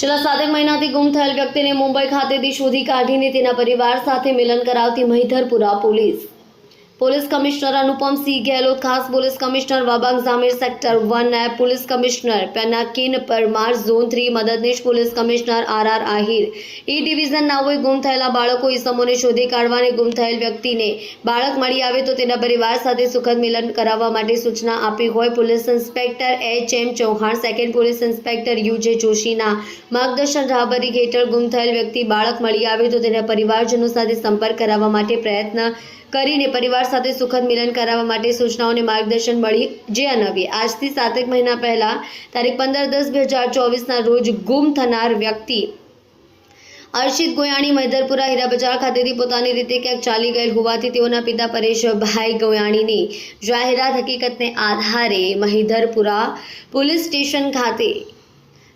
છેલ્લા સાતેક મહિનાથી ગુમ થયેલ વ્યક્તિને મુંબઈ ખાતેથી શોધી કાઢીને તેના પરિવાર સાથે મિલન કરાવતી Mahidharpura police. Police commissioner Anupamsinh Gehlot, ખાસ police commissioner Wabang Zamir, sector one નાયબ police commissioner Pinakin Parmar, zone three મદદનીશ police commissioner R R Ahir. E division નાઓએ ગુમ થયેલા બાળકો ઈસમોને શોધી કાઢવાને ગુમ થયેલ વ્યક્તિને બાળક મળી આવે તો તેના પરિવાર સાથે સુખદ મિલન કરાવવા માટે સૂચના આપી હોય. Police inspector H M Chauhan, second police inspector U J જોશીના માર્ગદર્શન રાહબરી હેઠળ ગુમ થયેલ વ્યક્તિ બાળક મળી આવે તો તેના પરિવારજનો સાથે સંપર્ક કરાવવા માટે પ્રયત્ન કરીને પરિવાર સાથે સુખદ મિલન કરાવવા માટે સૂચનાઓને માર્ગદર્શન મળી. જે અનવી. આજથી સાતેક મહિના પહેલા તારીખ પંદર દસ બે હજાર ચોવીસના રોજ ગુમ થનાર વ્યક્તિ અર્શિત ગોયાણી મૈદરપુરા હીરા બજાર ખાતેથી પોતાની રીતે ક્યાંક ચાલી ગયેલ હોવાથી તેઓના પિતા પરેશભાઈ ગોયાણીની જાહેરાત હકીકતને આધારે મહિધરપુરા પોલીસ સ્ટેશન ખાતે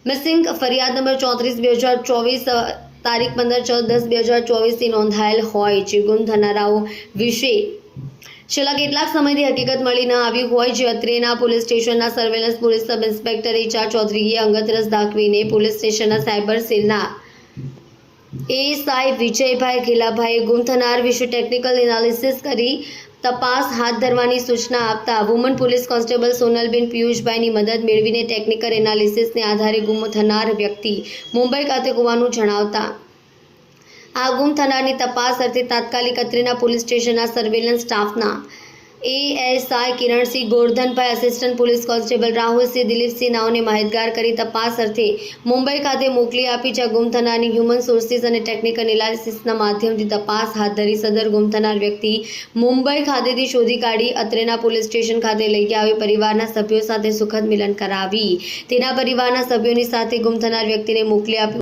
મિસિંગ ફરિયાદ નંબર ચોત્રીસ બે હજાર ચોવીસ તારીખ પંદર ચૌદ દસ બે હજાર ચોવીસથી નોંધાયેલ હોય. જે ગુમ થનારાઓ વિશે છેલ્લા કેટલાક સમયથી હકીકત મળી ન આવી હોય. જે અત્રેના પોલીસ સ્ટેશનના surveillance police sub inspector HR ચૌધરીએ અંગત રસ દાખવીને પોલીસ સ્ટેશનના સાયબર સેલના એએસઆઈ વિજયભાઈ ઘેલાભાઈએ ગુમ થનાર વિશે ટેકનિકલ એનાલિસિસ કરી તપાસ હાથ ધરવાની સૂચના આપતા વુમન પોલીસ કોન્સ્ટેબલ સોનલબેન પિયુષભાઈની મદદ મેળવીને ટેકનિકલ એનાલિસિસને આધારે ગુમ થનાર વ્યક્તિ મુંબઈ ખાતે હોવાનું જણાવતા. આ ગુમ થનારની તપાસ અર્થે તાત્કાલિક અત્રેના પોલીસ સ્ટેશનના સર્વેલન્સ સ્ટાફના ASI Kiransinh Gordhanbhai assistant police constable Rahulsinh Dilipsinh નાઓને માહિતગાર કરી તપાસ અર્થે મુંબઈ ખાતે મોકલી આપી જ્યાં ગુમ થનારની હ્યુમન સોર્સિસ અને ટેકનિકલ એનાલિસિસના માધ્યમથી તપાસ હાથ ધરી સદર ગુમ થનાર વ્યક્તિ મુંબઈ ખાતેથી શોધી કાઢી અત્રેના પોલીસ સ્ટેશન ખાતે લઈ આવી પરિવારના સભ્યો સાથે સુખદ મિલન કરાવી. તેના પરિવારના સભ્યોની સાથે ગુમ થનાર વ્યક્તિને મોકલી આપ્યું